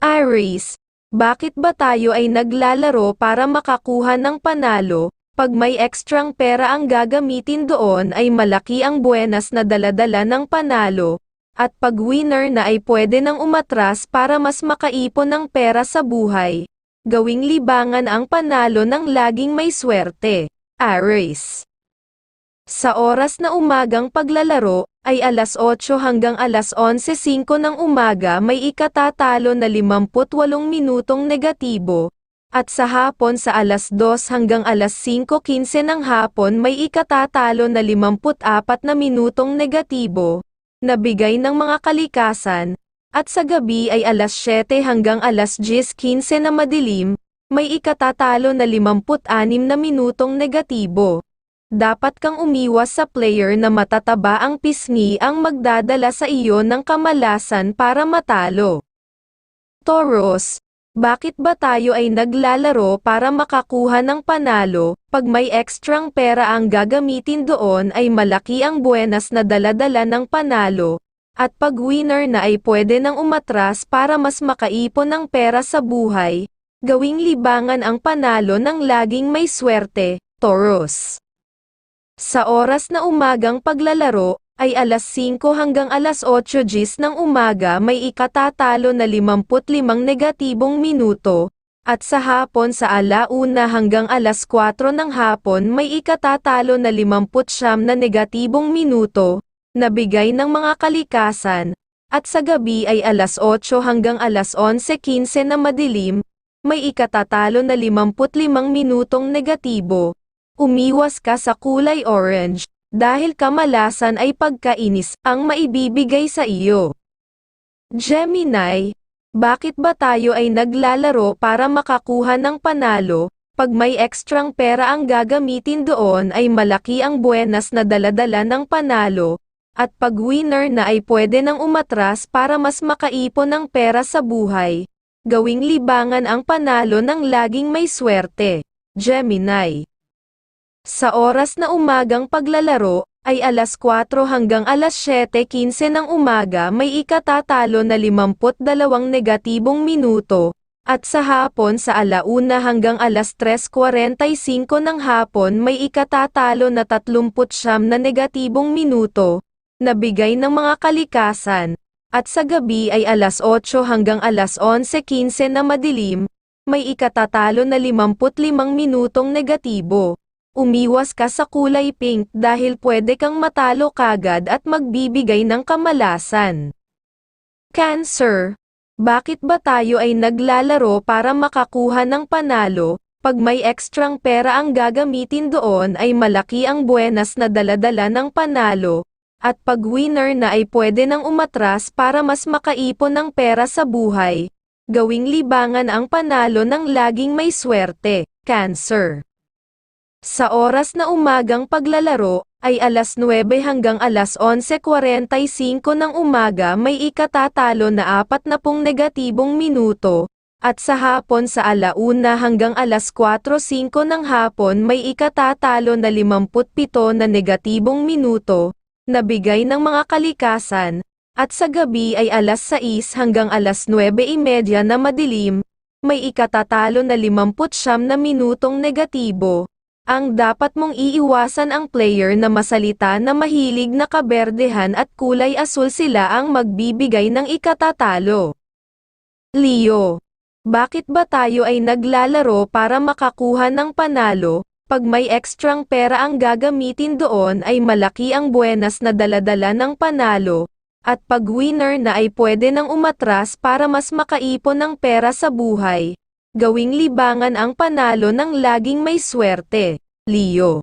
Aries, bakit ba tayo ay naglalaro para makakuha ng panalo? Pag may ekstrang pera ang gagamitin doon ay malaki ang buenas na daladala ng panalo. At pag winner na ay pwede nang umatras para mas makaipon ng pera sa buhay. Gawing libangan ang panalo ng laging may swerte. Aries. Sa oras na umagang paglalaro, ay alas 8 hanggang alas 11.05 ng umaga may ikatatalo na 58 minutong negatibo, at sa hapon sa alas 2 hanggang alas 5.15 ng hapon may ikatatalo na 54 na minutong negatibo, na bigay ng mga kalikasan, at sa gabi ay alas 7 hanggang alas 10.15 na madilim, may ikatatalo na 56 na minutong negatibo. Dapat kang umiwas sa player na matataba ang pisngi ang magdadala sa iyo ng kamalasan para matalo. Taurus, bakit ba tayo ay naglalaro para makakuha ng panalo, pag may ekstrang pera ang gagamitin doon ay malaki ang buenas na daladala ng panalo, at pag winner na ay pwede nang umatras para mas makaipon ng pera sa buhay, gawing libangan ang panalo ng laging may swerte, Taurus. Sa oras na umagang paglalaro, ay alas 5 hanggang alas 8 gis ng umaga may ikatatalo na 55 negatibong minuto, at sa hapon sa alauna hanggang alas 4 ng hapon may ikatatalo na 50 na negatibong minuto, na bigay ng mga kalikasan, at sa gabi ay alas 8 hanggang alas 11.15 na madilim, may ikatatalo na 55 minutong negatibo. Umiwas ka sa kulay orange, dahil kamalasan ay pagkainis ang maibibigay sa iyo. Gemini, bakit ba tayo ay naglalaro para makakuha ng panalo? Pag may ekstrang pera ang gagamitin doon ay malaki ang buenas na daladala ng panalo, at pag winner na ay pwede nang umatras para mas makaipon ng pera sa buhay. Gawing libangan ang panalo ng laging may swerte. Gemini. Sa oras na umagang paglalaro, ay alas 4 hanggang alas 7.15 ng umaga may ikatatalo na 52 negatibong minuto, at sa hapon sa alauna hanggang alas 3.45 ng hapon may ikatatalo na 39 na negatibong minuto, na bigay ng mga kalikasan, at sa gabi ay alas 8 hanggang alas 11.15 na madilim, may ikatatalo na 55 minutong negatibo. Umiwas ka sa kulay pink dahil pwede kang matalo kagad at magbibigay ng kamalasan. Cancer. Bakit ba tayo ay naglalaro para makakuha ng panalo? Pag may ekstrang pera ang gagamitin doon ay malaki ang buenas na daladala ng panalo, at pag winner na ay pwede nang umatras para mas makaipon ng pera sa buhay. Gawing libangan ang panalo ng laging may swerte, Cancer. Sa oras na umagang paglalaro, ay alas 9 hanggang alas 11.45 ng umaga may ikatatalo na 40 negatibong minuto, at sa hapon sa alauna hanggang alas 4.05 ng hapon may ikatatalo na 57 na negatibong minuto, na bigay ng mga kalikasan, at sa gabi ay alas 6 hanggang alas 9.30 na madilim, may ikatatalo na 50 na minutong negatibo. Ang dapat mong iiwasan ang player na masalita na mahilig na kaberdehan at kulay asul sila ang magbibigay ng ikatatalo. Leo. Bakit ba tayo ay naglalaro para makakuha ng panalo? Pag may ekstrang pera ang gagamitin doon ay malaki ang buenas na daladala ng panalo, at pag winner na ay pwede nang umatras para mas makaipon ng pera sa buhay. Gawing libangan ang panalo ng laging may swerte, Leo.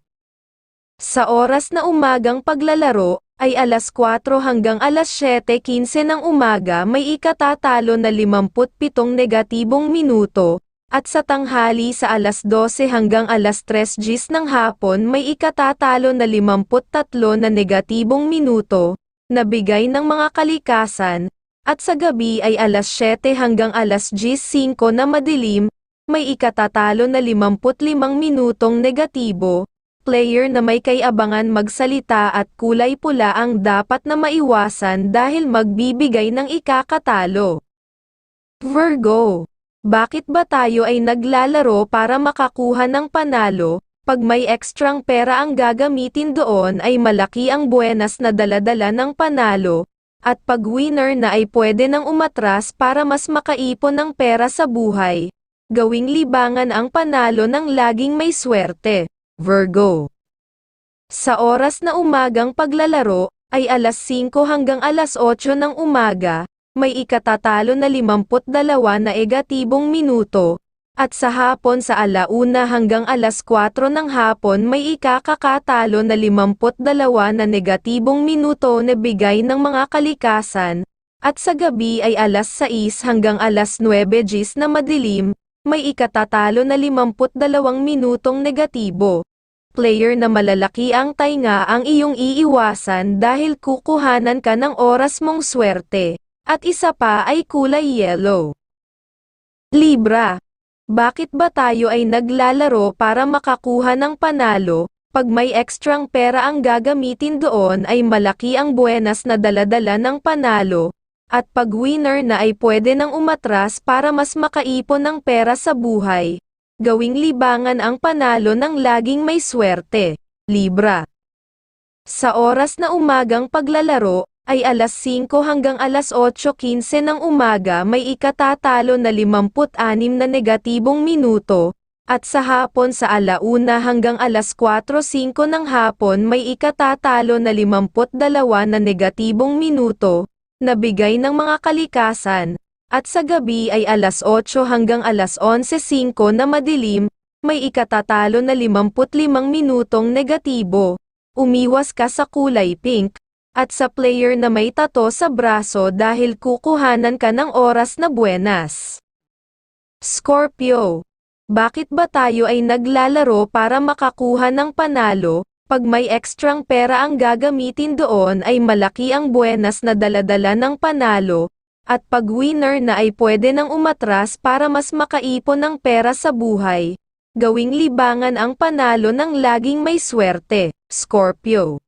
Sa oras na umagang paglalaro, ay alas 4 hanggang alas 7.15 ng umaga may ikatatalo na 57 negatibong minuto, at sa tanghali sa alas 12 hanggang alas 3 gis ng hapon may ikatatalo na 53 na negatibong minuto, na bigay ng mga kalikasan, at sa gabi ay alas 7 hanggang alas 10.05 na madilim, may ikatatalo na 55 minutong negatibo, player na may kaiabangan magsalita at kulay pula ang dapat na maiwasan dahil magbibigay ng ikakatalo. Virgo. Bakit ba tayo ay naglalaro para makakuha ng panalo? Pag may ekstrang pera ang gagamitin doon ay malaki ang buenas na daladala ng panalo. At pag winner na ay pwede nang umatras para mas makaipon ng pera sa buhay. Gawing libangan ang panalo ng laging may swerte. Virgo. Sa oras na umagang paglalaro, ay alas 5 hanggang alas 8 ng umaga, may ikatatalo na 52 na negatibong minuto, at sa hapon sa alauna hanggang alas 4 ng hapon may ikakakatalo na 52 na negatibong minuto na bigay ng mga kalikasan, at sa gabi ay alas 6 hanggang alas 9 gis na madilim, may ikatatalo na 52 minutong negatibo. Player na malalaki ang tainga ang iyong iiwasan dahil kukuhanan ka ng oras mong swerte. At isa pa ay kulay yellow. Libra. Bakit ba tayo ay naglalaro para makakuha ng panalo? Pag may ekstrang pera ang gagamitin doon ay malaki ang buenas na daladala ng panalo. At pag winner na ay pwede nang umatras para mas makaipon ng pera sa buhay. Gawing libangan ang panalo ng laging may swerte. Libra. Sa oras na umagang paglalaro, ay alas 5 hanggang alas 8.15 ng umaga may ikatatalo na 56 na negatibong minuto, at sa hapon sa alauna hanggang alas 4.05 ng hapon may ikatatalo na 52 na negatibong minuto, na bigay ng mga kalikasan, at sa gabi ay alas 8 hanggang alas 11.05 na madilim, may ikatatalo na 55 minutong negatibo. Umiwas ka sa kulay pink, at sa player na may tato sa braso dahil kukuhanan ka ng oras na buenas. Scorpio. Bakit ba tayo ay naglalaro para makakuha ng panalo? Pag may ekstrang pera ang gagamitin doon ay malaki ang buenas na daladala ng panalo, at pag winner na ay pwede nang umatras para mas makaipon ng pera sa buhay. Gawing libangan ang panalo ng laging may swerte, Scorpio.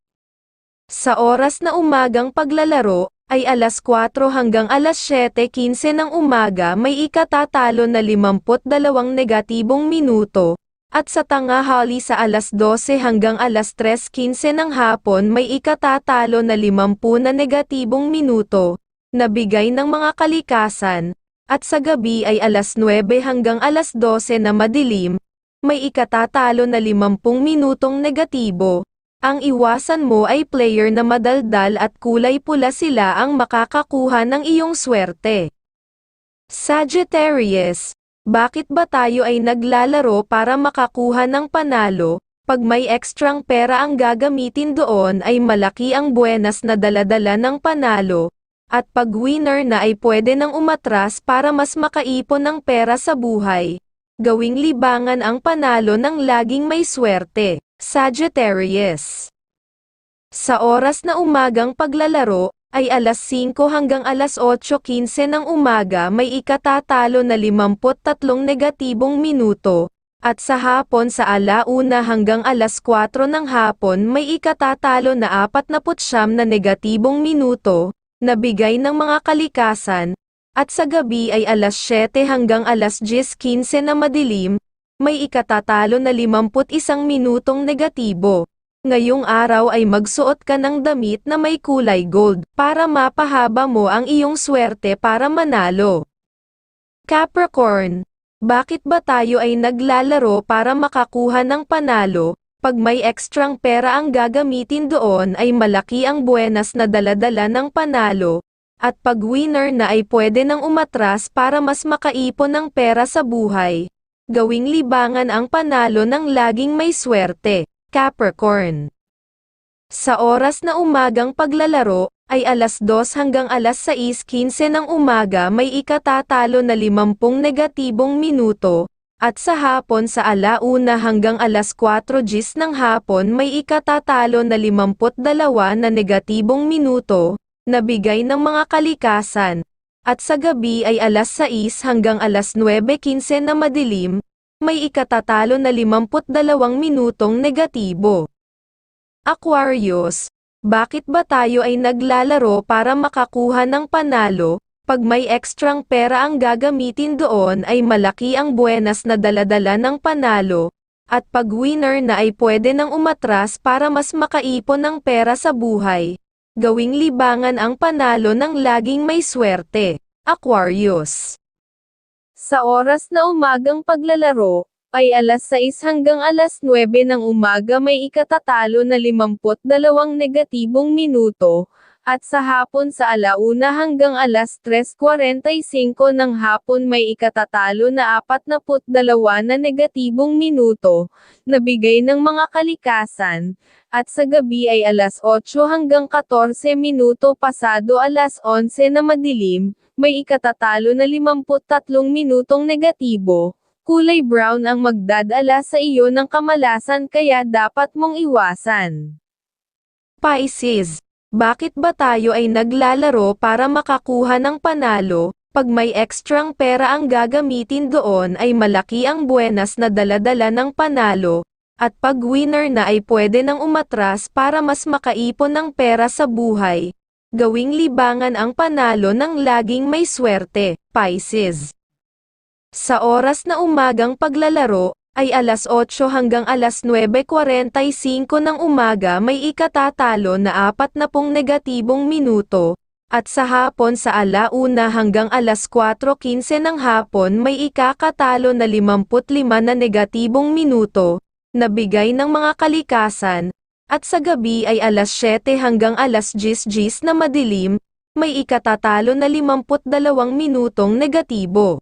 Sa oras na umagang paglalaro, ay alas 4 hanggang alas 7.15 ng umaga may ikatatalo na 52 negatibong minuto, at sa tangahali sa alas 12 hanggang alas 3.15 ng hapon may ikatatalo na 50 na negatibong minuto, na bigay ng mga kalikasan, at sa gabi ay alas 9 hanggang alas 12 na madilim, may ikatatalo na 50 minutong negatibo, ang iwasan mo ay player na madaldal at kulay pula sila ang makakakuha ng iyong swerte. Sagittarius, bakit ba tayo ay naglalaro para makakuha ng panalo? Pag may ekstrang pera ang gagamitin doon ay malaki ang buenas na daladala ng panalo, at pag winner na ay pwede nang umatras para mas makaipon ng pera sa buhay. Gawing libangan ang panalo ng laging may swerte. Sagittarius. Sa oras na umagang paglalaro, ay alas 5 hanggang alas 8.15 ng umaga may ikatatalo na 53 negatibong minuto, at sa hapon sa alauna hanggang alas 4 ng hapon may ikatatalo na 49 na negatibong minuto, na bigay ng mga kalikasan, at sa gabi ay alas 7 hanggang alas 10.15 na madilim, may ikatatalo na 51 minutong negatibo. Ngayong araw ay magsuot ka ng damit na may kulay gold para mapahaba mo ang iyong swerte para manalo. Capricorn, bakit ba tayo ay naglalaro para makakuha ng panalo? Pag may ekstrang pera ang gagamitin doon ay malaki ang buenas na daladala ng panalo, at pag winner na ay pwede nang umatras para mas makaipon ng pera sa buhay gawing libangan ang panalo ng laging may swerte, Capricorn. Sa oras na umagang paglalaro, ay alas 2 hanggang alas 6.15 ng umaga may ikatatalo na 50 negatibong minuto, at sa hapon sa alauna hanggang alas 4 gis ng hapon may ikatatalo na 52 na negatibong minuto, na bigay ng mga kalikasan, at sa gabi ay alas 6 hanggang alas 9.15 na madilim, may ikatatalo na 52 minutong negatibo. Aquarius, bakit ba tayo ay naglalaro para makakuha ng panalo? Pag may ekstrang pera ang gagamitin doon ay malaki ang buenas na daladala ng panalo, at pag winner na ay pwede nang umatras para mas makaipon ng pera sa buhay. Gawing libangan ang panalo ng laging may swerte. Aquarius Sa oras na umagang paglalaro, ay alas 6 hanggang alas 9 ng umaga may ikatatalo na 52 negatibong minuto, at sa hapon sa alauna hanggang alas 3.45 ng hapon may ikatatalo na 42 na negatibong minuto, na bigay ng mga kalikasan, at sa gabi ay alas 8 hanggang 14 minuto pasado alas 11 na madilim, may ikatatalo na 53 minutong negatibo, kulay brown ang magdadala sa iyo ng kamalasan kaya dapat mong iwasan. Pisces, bakit ba tayo ay naglalaro para makakuha ng panalo? Pag may ekstrang pera ang gagamitin doon ay malaki ang buenas na daladala ng panalo, at pag winner na ay pwede nang umatras para mas makaipon ng pera sa buhay. Gawing libangan ang panalo ng laging may swerte, Pisces. Sa oras na umagang paglalaro, ay alas 8 hanggang alas 9.45 ng umaga may ikatatalo na 40 negatibong minuto, at sa hapon sa alauna hanggang alas 4.15 ng hapon may ikakatalo na 55 na negatibong minuto, na bigay ng mga kalikasan, at sa gabi ay alas 7 hanggang alas 10 na madilim, may ikatatalo na 52 minutong negatibo.